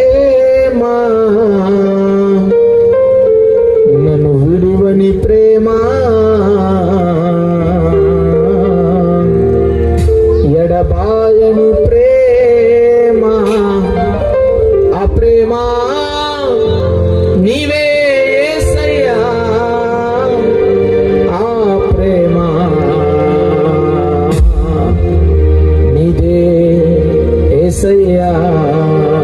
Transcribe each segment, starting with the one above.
ప్రేమ. నన్ను విడివని ప్రేమ. ఎడబాయని ప్రేమ. ఆ ప్రేమ నీవే సయ్యా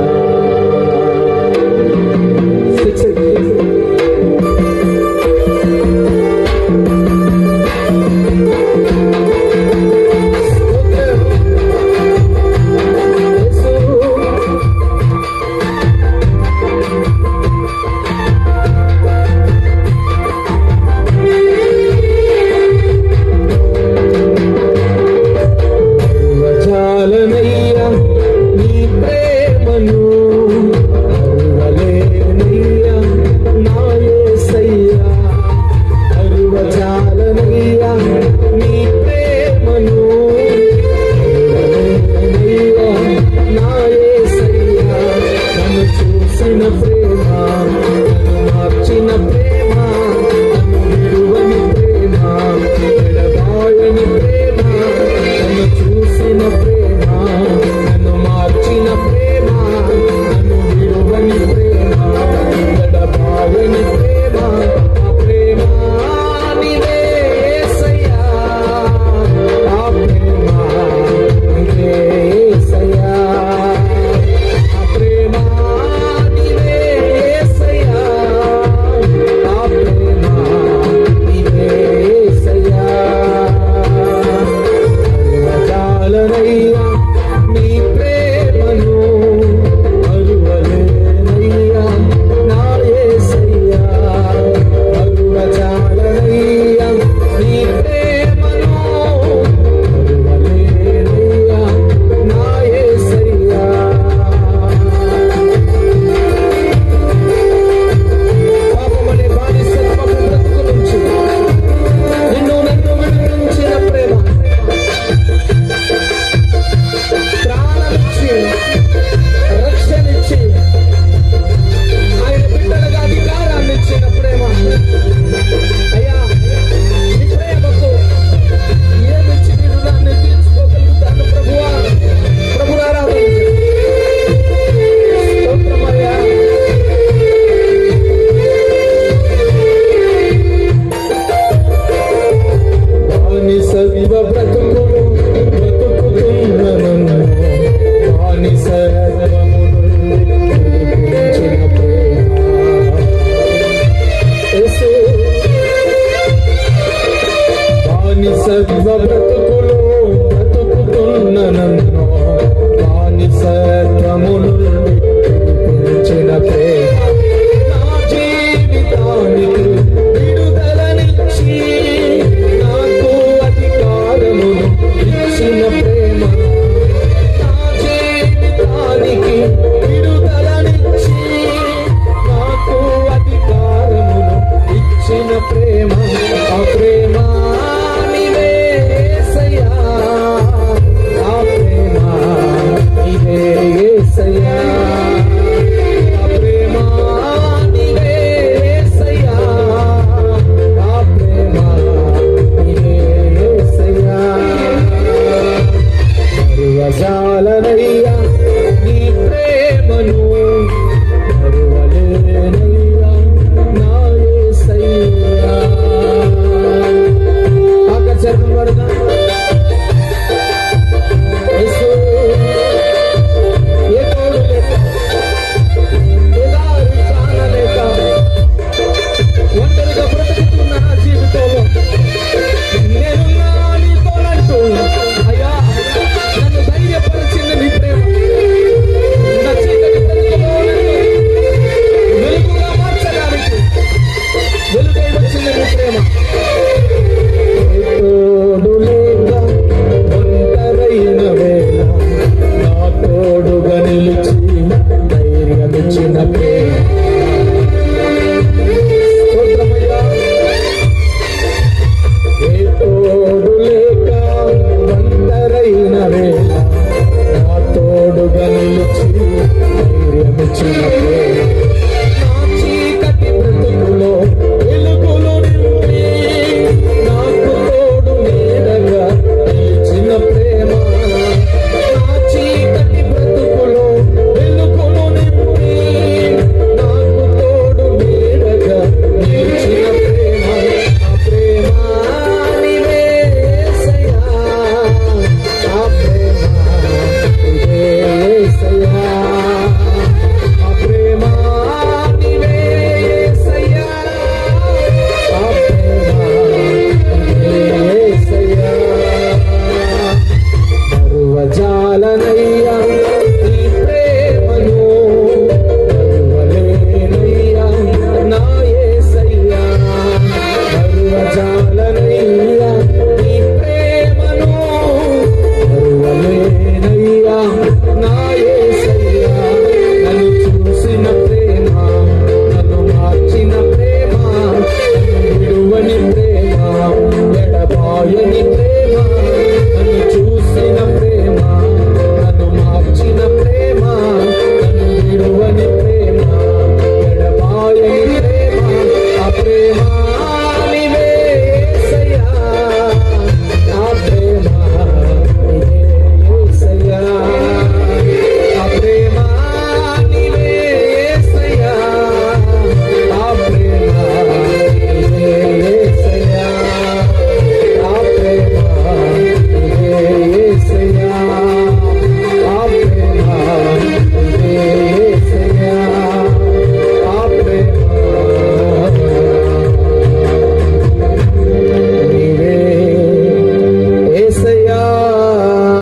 மலரை దాని సవ్వ బ్రతుకులు బ్రతుకుతున్న నన్ను దాని సత్వములు పెంచిన ప్రేమ నా జీవితానికి విడుదలనిచ్చి నాకు అధికారము ప్రేమ ఆ ప్రేమ so yeah.